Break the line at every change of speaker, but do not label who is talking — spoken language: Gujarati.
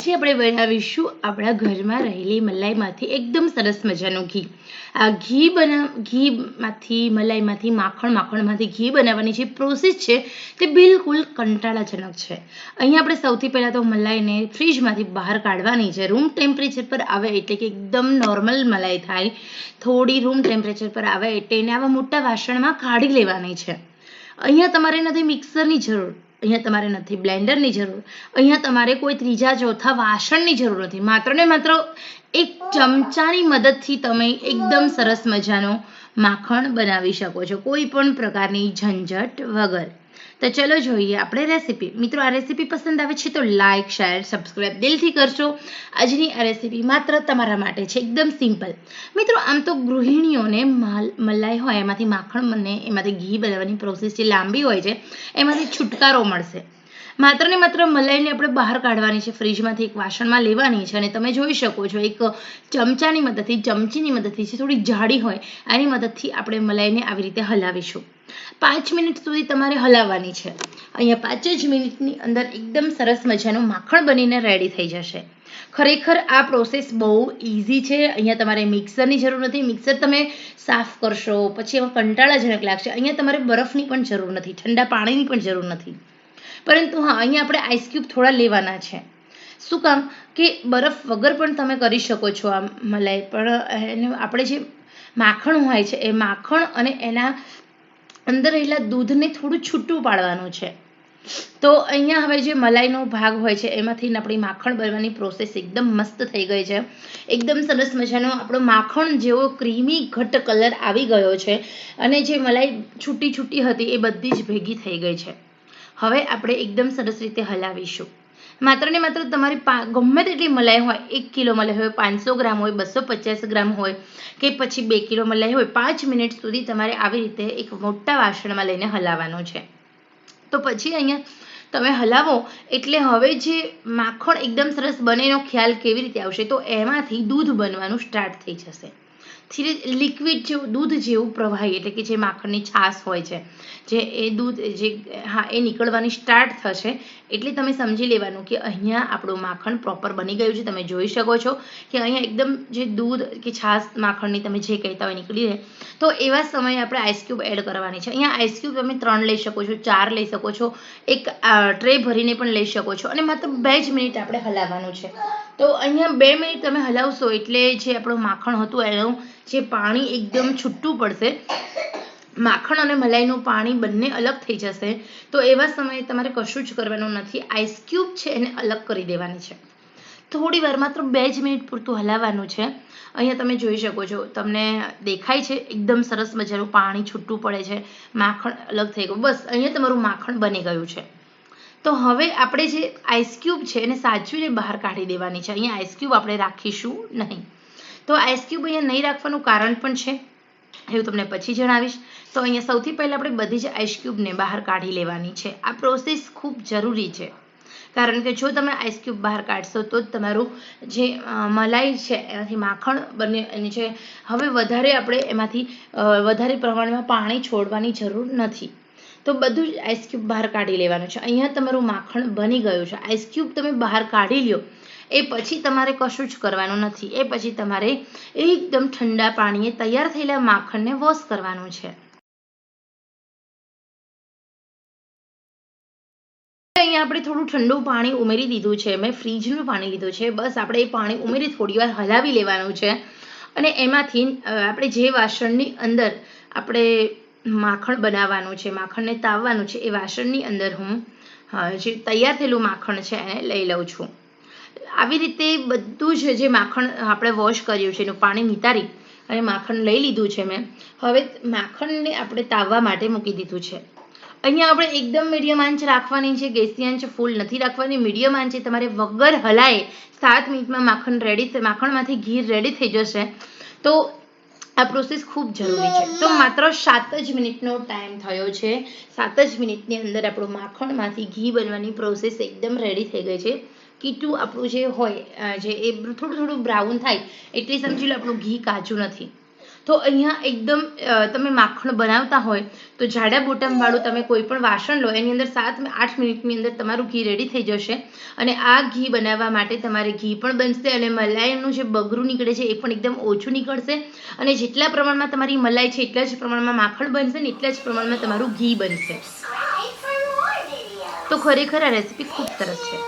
આજે આપણે બનાવીશું આપણા ઘરમાં રહેલી મલાઈમાંથી એકદમ સરસ મજાનું ઘી. આ ઘી બના, ઘીમાંથી, મલાઈમાંથી માખણ, માખણમાંથી ઘી બનાવવાની જે પ્રોસેસ છે તે બિલકુલ કંટાળાજનક છે. અહીંયા આપણે સૌથી પહેલાં તો મલાઈને ફ્રીજમાંથી બહાર કાઢવાની છે. રૂમ ટેમ્પરેચર પર આવે એટલે કે એકદમ નોર્મલ મલાઈ થાય. થોડી રૂમ ટેમ્પરેચર પર આવે એટલે એને આવા મોટા વાસણમાં કાઢી લેવાની છે. અહીંયા તમારે નથી મિક્સરની જરૂર અહીંયા તમારે નથી, બ્લેન્ડરની જરૂર. અહીંયા તમારે કોઈ ત્રીજા ચોથા વાસણની જરૂર નથી. માત્ર ને માત્ર એક ચમચાની મદદથી તમે એકદમ સરસ મજાનો માખણ બનાવી શકો છો. કોઈ પણ પ્રકારની ઝંઝટ વગર. તો ચલો જોઈએ આપણે રેસીપી મિત્રો, આ રેસીપી પસંદ આવે છે તો લાઇક શેર સબસ્ક્રાઈબ દિલથી કરશો આજની આ રેસીપી માત્ર તમારા માટે છે, એકદમ સિમ્પલ મિત્રો, આમ તો ગૃહિણીઓને માલ, મલાઈ હોય, એમાંથી માખણ બને એમાંથી ઘી બનાવવાની પ્રોસેસ જે લાંબી હોય છે, એમાંથી છુટકારો મળશે. માત્ર ને માત્ર મલાઈને આપણે બહાર કાઢવાની છે, ફ્રીજમાંથી એક વાસણમાં લેવાની છે અને તમે જોઈ શકો છો, એક ચમચાની મદદથી, ચમચીની મદદથી જે થોડી જાડી હોય એની મદદથી આપણે મલાઈને આવી રીતે હલાવીશું. પાંચ મિનિટ સુધી તમારે હલાવવાની છે. અહીંયા પાંચ જ મિનિટની અંદર એકદમ સરસ મજાનું માખણ બનીને રેડી થઈ જશે. ખરેખર આ પ્રોસેસ બહુ ઇઝી છે. અહીંયા તમારે મિક્સરની જરૂર નથી. મિક્સર તમે સાફ કરશો, પછી એમાં કંટાળાજનક લાગશે. અહીંયા તમારે બરફની પણ જરૂર નથી, ઠંડા પાણીની પણ જરૂર નથી. પરંતુ હા, અહીંયા આપણે આઈસ ક્યુબ થોડા લેવાના છે. શું કામ? કે બરફ વગર પણ તમે કરી શકો છો આ મલાઈ. પણ એને આપણે જે માખણ હોય છે, એ માખણ અને એના અંદર રહેલા દૂધને થોડું છૂટું પાડવાનું છે. તો અહીંયા હવે જે મલાઈનો ભાગ હોય છે, એમાંથી આપણી માખણ બનવાની પ્રોસેસ એકદમ મસ્ત થઈ ગઈ છે. એકદમ સરસ મજાનો આપણો માખણ જેવો ક્રીમી ઘટ કલર આવી ગયો છે અને જે મલાઈ છૂટી છૂટી હતી એ બધી જ ભેગી થઈ ગઈ છે. હવે આપણે એકદમ સરસ રીતે હલાવીશું. માત્ર ને માત્ર તમારી ગમે તેટલી મલાઈ હોય, એક કિલો મલાઈ હોય, પાંચસો ગ્રામ હોય, બસો પચાસ ગ્રામ હોય, કે પછી બે કિલો મલાઈ હોય, પાંચ મિનિટ સુધી તમારે આવી રીતે એક મોટા વાસણમાં લઈને હલાવવાનું છે. તો પછી અહીંયા તમે હલાવો, એટલે હવે જે માખણ એકદમ સરસ બને એનો ખ્યાલ કેવી રીતે આવશે? તો એમાંથી દૂધ બનવાનું સ્ટાર્ટ થઈ જશે. ધીરે લિક્વિડ જેવું, દૂધ જેવું પ્રવાહી, એટલે કે જે માખણની છાશ હોય છે, જે એ દૂધ, જે, હા, એ નીકળવાની સ્ટાર્ટ થશે. એટલે તમે સમજી લેવાનું કે અહીંયા આપણું માખણ પ્રોપર બની ગયું છે. તમે જોઈ શકો છો કે અહીંયા એકદમ જે દૂધ કે છાશ માખણની તમે જે કહેતા હોય નીકળી રહે. તો એવા સમયે આપણે આઈસક્યુબ એડ કરવાની છે. અહીંયા આઈસક્યુબ તમે ત્રણ લઈ શકો છો, ચાર લઈ શકો છો, એક ટ્રે ભરીને પણ લઈ શકો છો. અને માત્ર બે જ મિનિટ આપણે હલાવવાનું છે. તો અહીંયા બે મિનિટ તમે હલાવશો એટલે જે આપણું માખણ હતું એનું જે પાણી એકદમ છૂટું પડશે, માખણ અને મલાઈનું પાણી બંને અલગ થઈ જશે. તો એવા સમયે તમારે કશું જ કરવાનું નથી. આઈસ ક્યુબ છે એને અલગ કરી દેવાની છે. થોડી વાર માત્ર બે જ મિનિટ પૂરતું હલાવવાનું છે. અહીંયા તમે જોઈ શકો છો, તમને દેખાય છે એકદમ સરસ મજાનું પાણી છૂટું પડે છે. માખણ અલગ થઈ ગયું. બસ, અહીંયા તમારું માખણ બની ગયું છે. તો હવે આપણે જે આઈસક્યુબ છે એને સાચવીને બહાર કાઢી દેવાની છે. અહીંયા આઈસક્યુબ આપણે રાખીશું નહીં. તો આઈસક્યુબ અહીંયા નહીં રાખવાનું કારણ પણ છે. એ હું તમને પછી જણાવીશ. તો અહીંયા સૌથી પહેલાં આપણે બધી જ આઈસક્યુબને બહાર કાઢી લેવાની છે. આ પ્રોસેસ ખૂબ જરૂરી છે. કારણ કે જો તમે આઈસક્યુબ બહાર કાઢશો તો તમારું જે મલાઈ છે એનાથી માખણ બને અને જે, હવે વધારે આપણે એમાંથી વધારે પ્રમાણમાં પાણી છોડવાની જરૂર નથી. તો બધું જ આઈસક્યુબ બહાર કાઢી લેવાનું છે. અહીંયા તમારું માખણ બની ગયું છે. આઈસક્યુબ તમે બહાર કાઢી લ્યો. એ પછી તમારે કશું જ કરવાનું નથી. એ પછી તમારે એકદમ ઠંડા પાણીએ તૈયાર થયેલા માખણને વોશ કરવાનું છે. અહીંયા આપણે થોડું ઠંડુ પાણી ઉમેરી દીધું છે. મેં ફ્રીજનું પાણી લીધું છે. બસ આપણે એ પાણી ઉમેરી થોડી વાર હલાવી લેવાનું છે. અને એમાંથી આપણે જે વાસણની અંદર આપણે માખણ બનાવવાનું છે, માખણને તાવવાનું છે, એ વાસણની અંદર હું જે તૈયાર થયેલું માખણ છે એને લઈ લઉં છું. આવી રીતે બધું જ જે માખણ આપણે વોશ કર્યું છે, એનું પાણી નિતારી અને માખણ લઈ લીધું છે મેં, હવે માખણને આપણે તાવવા માટે મૂકી દીધું છે. અહીંયા આપણે એકદમ મીડિયમ આંચ રાખવાની છે, ગેસની આંચ ફૂલ નથી રાખવાની મીડિયમ આંચે તમારે વગર હલાય સાત મિનિટમાં માખણ રેડી માખણમાંથી ઘી રેડી થઈ જશે. તો આ પ્રોસેસ ખૂબ જરૂરી છે. તો માત્ર સાત જ મિનિટનો ટાઈમ થયો છે. સાત જ મિનિટની અંદર આપણું માખણમાંથી ઘી બનવાની પ્રોસેસ એકદમ રેડી થઈ ગઈ છે. કીટું આપણું જે હોય જે એ થોડું થોડું બ્રાઉન થાય, એટલે સમજી લો આપણું ઘી કાચું નથી. તો અહીંયા એકદમ તમે માખણ બનાવતા હોય, તો જાડા બોટમવાળું તમે કોઈ પણ વાસણ લો, એની અંદર સાત આઠ મિનિટની અંદર તમારું ઘી રેડી થઈ જશે. અને આ ઘી બનાવવા માટે તમારે ઘી પણ બનશે અને મલાઈનું જે બગરું નીકળે છે એ પણ એકદમ ઓછું નીકળશે. અને જેટલા પ્રમાણમાં તમારી મલાઈ છે, એટલા જ પ્રમાણમાં માખણ બનશે ને એટલા જ પ્રમાણમાં તમારું ઘી બનશે. તો ખરેખર આ રેસીપી ખૂબ સરસ છે.